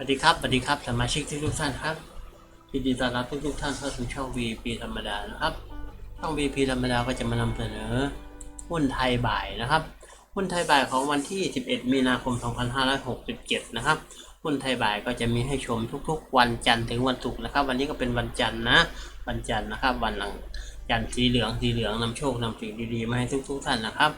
สวัสดีครับสวัสดีครับสมาชิกทุกท่านครับยินดีต้อนรับทุกทุกๆท่านเข้าสู่ช่อง VP ธรรมดานะครับ ช่อง VP ธรรมดาก็จะมานำเสนอหุ้นไทยบ่ายนะครับ หุ้นไทยบ่ายของวันที่ 11 มีนาคม 2567 นะครับ หุ้นไทยบ่ายก็จะมีให้ชมทุกๆ วันจันทร์ถึงวันศุกร์นะครับ วันนี้ก็เป็นวันจันทร์นะ วันจันทร์นะครับ วันหลังจันทร์สีเหลืองสีเหลืองนำโชคนำสิ่งดีๆมาให้ทุกๆท่านนะครับ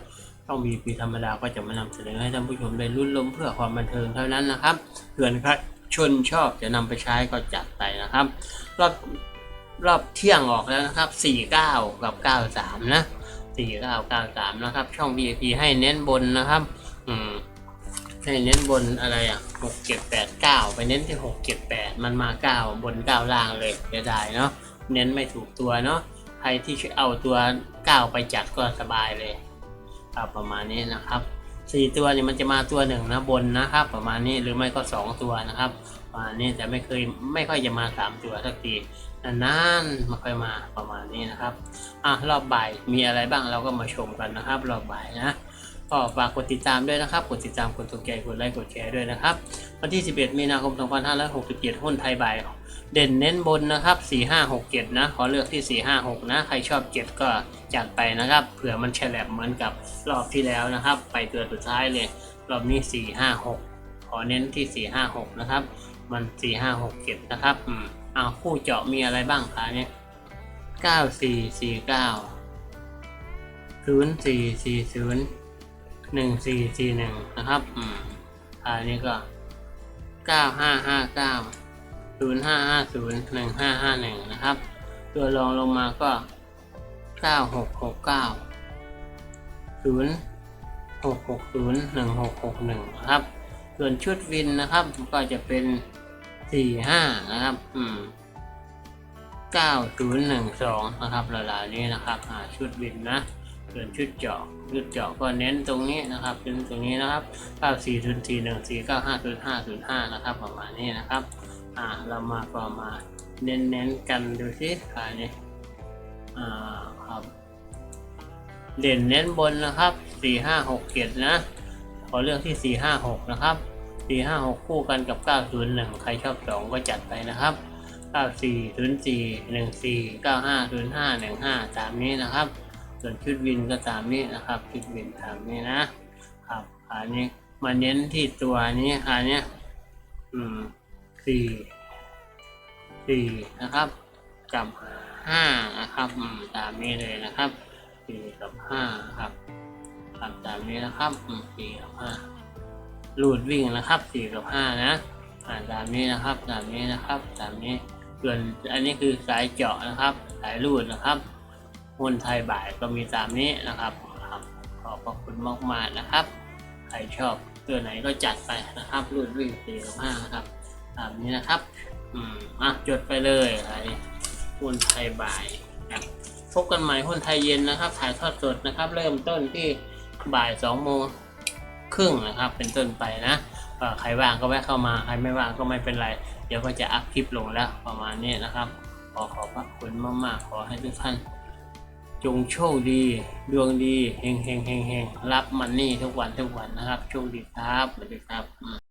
ช่อง VP ธรรมดาก็จะมานำเสนอให้ท่านผู้ชมได้รุ่นลมเพื่อความบันเทิงเท่านั้นนะครับเพื่อนครับชนชอบจะนำไปใช้ก็จัดไปนะครับ รอบรอบเที่ยงออกแล้วนะครับ 49 กับ 93 นะ 49 93 นะครับ ช่อง VIP ให้เน้นบนนะครับ อืม ให้เน้นบนอะไรอะ 6 7 8 9 ไปเน้นที่ 6 7 8 มันมา 9 บน 9 ล่างเลยเสียดายเนาะ เน้นไม่ถูกตัวเนาะ ใครที่เอาตัว 9 ไปจัดก็สบายเลย ครับประมาณนี้นะครับสี่ตัวนี่มันจะมาตัวหนึ่งนะบนนะครับ ประมาณนี้หรือไม่ก็สองตัวนะครับประมาณนี้แต่ไม่เคยไม่ค่อยจะมาสามตัวสักทีนานๆไม่ค่อยมาประมาณนี้นะครับอะรอบบ่ายมีอะไรบ้างเราก็มาชมกันนะครับ รอบบ่ายนะ ก็ฝากกดติดตามด้วยนะครับ กดติดตาม กดถูกใจกดไลค์ กดแชร์ด้วยนะครับ วันที่ 11 มีนาคม 2567 หุ้นไทยบ่าย เด่นเน้นบนนะครับ 4 5 6 7 นะ ขอเลือกที่ 4 5 6 นะ ใครชอบ 7 ก็จัดไปนะครับ เผื่อมันแฉลบเหมือนกับรอบที่แล้วนะครับ ไปตัวสุดท้ายเลย รอบนี้ 4 5 6 ขอเน้นที่ 4 5 6 นะครับ มัน 4 5 6 7 นะครับ อืมเอาคู่เจาะมีอะไรบ้างคะเนี่ย 9 4 4 9 0 4 4 0 1 4 4 1นะครับอืมอันนี้ก็9 5 5 9ศูนย์ห้าห้าศูนย์หนึ่งห้าห้าหนึ่งนะครับ ตัวรองลงมาก็เก้าหกหกเก้าศูนย์หกหกศูนย์หนึ่งหกหกหนึ่งนะครับ ส่วนชุดวินนะครับก็จะเป็นสี่ห้านะครับ อืมเก้าศูนย์หนึ่งสองนะครับระดับนี้นะครับอ่าชุดวินนะ ส่วนชุดเจาะชุดเจาะก็เน้นตรงนี้นะครับเป็นตรงนี้นะครับเก้าสี่ศูนย์สี่หนึ่งสี่เก้าห้าศูนย์ห้าศูนย์ห้านะครับ ประมาณนี้นะครับอ่าเรามาก็มาเน้นๆกันดูสิอันนี้อ่าครับเด่นเน้นบนนะครับสี่ห้าหกเจ็ดนะขอเลือกที่สี่ห้าหกนะครับสี่ห้าหกคู่กันกับเก้าศูนย์หนึ่งใครชอบสองก็จัดไปนะครับเก้าสี่ศูนย์สี่หนึ่งสี่เก้าห้าศูนย์ห้าหนึ่งห้าตามนี้นะครับ ส่วนชุดวินก็ตามนี้นะครับชุดวินตามนี้นะครับอันนี้มาเน้นที่ตัวนี้อันเนี้ยอืมสี่สี่นะครับ กับห้านะครับอืมตามนี้เลยนะครับสี่กับห้าครับครับตามนี้นะครับอืมสี่กับห้าลูดวิ่งนะครับสี่กับห้านะอ่าตามนี้นะครับตามนี้นะครับตามนี้ส่วนอันนี้คือสายเจาะนะครับ สายลูดนะครับ หุ้นไทยบ่ายก็มีตามนี้นะครับครับขอบพระคุณมากๆนะครับ ใครชอบตัวไหนก็จัดไปนะครับรูดวิ่งสี่กับห้านะครับตามนี้นะครับอืมอะจดไปเลยไอ้หุ้นไทยบ่ายพบกันใหม่หุ้นไทยเย็นนะครับ ถ่ายทอดสดนะครับ เริ่มต้นที่บ่ายสองโมงครึ่งนะครับ เป็นต้นไปนะใครว่างก็แวะเข้ามาใครไม่ว่างก็ไม่เป็นไร เดี๋ยวก็จะอัพคลิปลงแล้วประมาณนี้นะครับ ขอขอบพระคุณมากๆ ขอให้ทุกท่าน จงโชคดี ดวงดีเฮงเฮงเฮงเฮงรับมันนี่ทุกวันทุกวันนะครับ โชคดีครับสวัสดีครับ